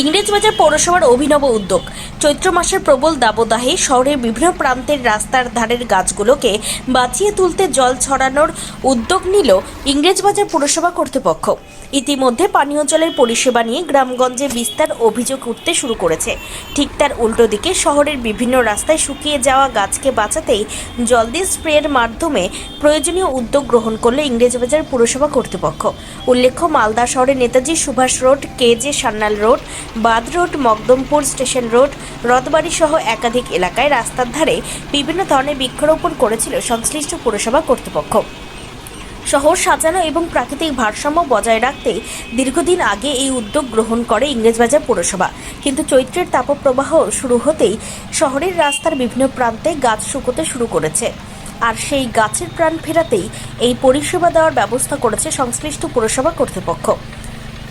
ইংরেজবাজার পৌরসভার অভিনব উদ্যোগ। চৈত্র মাসের প্রবল দাবদাহে শহরের বিভিন্ন প্রান্তের রাস্তার ধারের গাছগুলোকে বাঁচিয়ে তুলতে জল ছড়ানোর উদ্যোগ নিল ইংরেজবাজার পৌরসভা কর্তৃপক্ষ। ইতিমধ্যে পানীয় জলের পরিষেবা নিয়ে গ্রামগঞ্জে বিস্তার অভিযোগ উঠতে শুরু করেছে। ঠিক তার উল্টো দিকে শহরের বিভিন্ন রাস্তায় শুকিয়ে যাওয়া গাছকে বাঁচাতেই জল দিয়ে স্প্রের মাধ্যমে প্রয়োজনীয় উদ্যোগ গ্রহণ করল ইংরেজবাজার পুরসভা কর্তৃপক্ষ। উল্লেখ্য, মালদা শহরের Netaji Subhash road KJ Sanyal road বাদ road, Makdampur station road, Rathbari সহ একাধিক এলাকায় রাস্তার ধারে বিভিন্ন ধরনের বৃক্ষরোপণ করেছিল সংশ্লিষ্ট পুরসভা কর্তৃপক্ষ। শহর সাজানো এবং প্রাকৃতিক ভারসাম্য বজায় রাখতে দীর্ঘদিন আগে এই উদ্যোগ গ্রহণ করে ইংরেজবাজার পুরসভা। কিন্তু চৈত্রের তাপপ্রবাহ শুরু হতেই শহরের রাস্তার বিভিন্ন প্রান্তে গাছ শুকোতে শুরু করেছে। আর সেই গাছের প্রাণ ফেরাতেই এই পরিষেবা দেওয়ার ব্যবস্থা করেছে সংশ্লিষ্ট পুরসভা কর্তৃপক্ষ।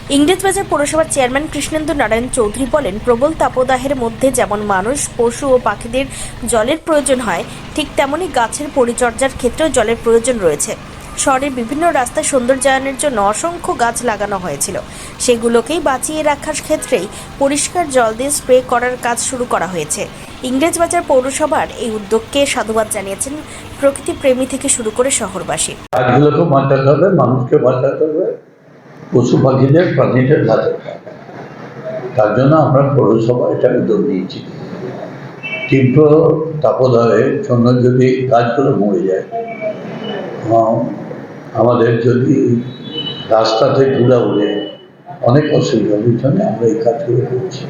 ইংরেজবাজার পৌরসভার চেয়ারম্যান কৃষ্ণেন্দু নারায়ণ চৌধুরী বলেন, প্রবল তাপদাহের মধ্যে যেমন মানুষ, পশু ও পাখিদের জলের প্রয়োজন হয়, ঠিক তেমনি গাছের পরিচর্যার ক্ষেত্রেও জলের প্রয়োজন রয়েছে। শহরের বিভিন্ন রাস্তায় সৌন্দর্যায়নের জন্য অসংখ্য গাছ লাগানো হয়েছিল। সেগুলোকেই বাঁচিয়ে রাখার ক্ষেত্রেই পরিষ্কার জল দিয়ে স্প্রে করার কাজ শুরু করা হয়েছে। ইংরেজবাজার পৌরসভার এই উদ্যোগকে সাধুবাদ জানিয়েছেন প্রকৃতি প্রেমী থেকে শুরু করে শহরবাসী। গাছগুলোকে বাঁচাতে হবে মানুষকে বাঁচাতে হবে। পশু পাখিদের প্রাণীদের হবে তার জন্য আমরা পৌরসভা এটা উদ্যোগ নিয়েছি তীব্র তাপদাহের জন্য যদি গাছগুলো মরে যায় আমাদের যদি রাস্তাতে ধুলা উড়ে, অনেক অসুবিধার জন্য আমরা এই কাজগুলো করছি।